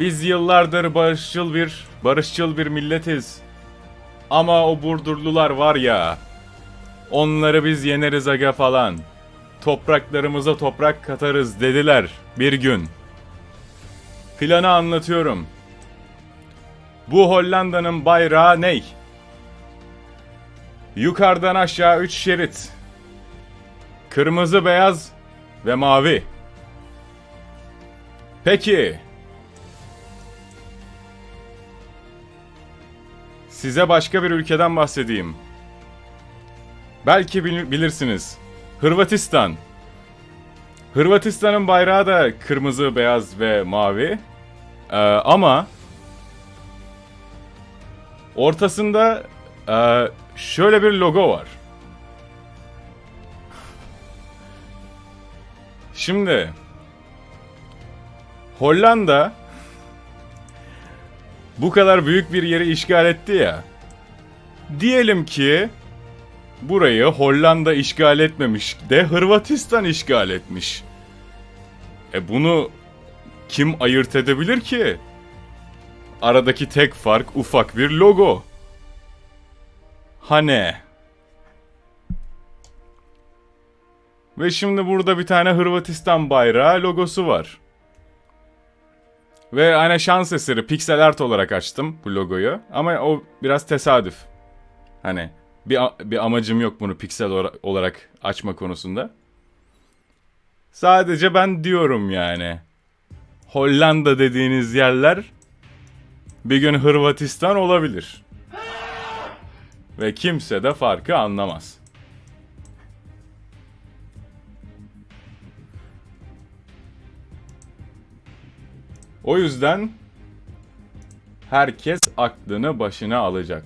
Biz yıllardır barışçıl bir, barışçıl bir milletiz. Ama o Burdurlular var ya, onları biz yeneriz aga falan. Topraklarımıza toprak katarız dediler bir gün. Planı anlatıyorum. Bu Hollanda'nın bayrağı ney? Yukarıdan aşağı üç şerit. Kırmızı, beyaz ve mavi. Peki. Size başka bir ülkeden bahsedeyim. Belki bil- bilirsiniz. Hırvatistan. Hırvatistan'ın bayrağı da kırmızı, beyaz ve mavi. Ee, ama ortasında e, şöyle bir logo var. Şimdi Hollanda bu kadar büyük bir yeri işgal etti ya. Diyelim ki burayı Hollanda işgal etmemiş de Hırvatistan işgal etmiş. E bunu kim ayırt edebilir ki? Aradaki tek fark ufak bir logo. Hani? Ve şimdi burada bir tane Hırvatistan bayrağı logosu var. Ve hani şans eseri pixel art olarak açtım bu logoyu. Ama o biraz tesadüf. Hani bir, bir amacım yok bunu piksel olarak açma konusunda. Sadece ben diyorum yani. Hollanda dediğiniz yerler bir gün Hırvatistan olabilir. Ve kimse de farkı anlamaz. O yüzden herkes aklını başına alacak.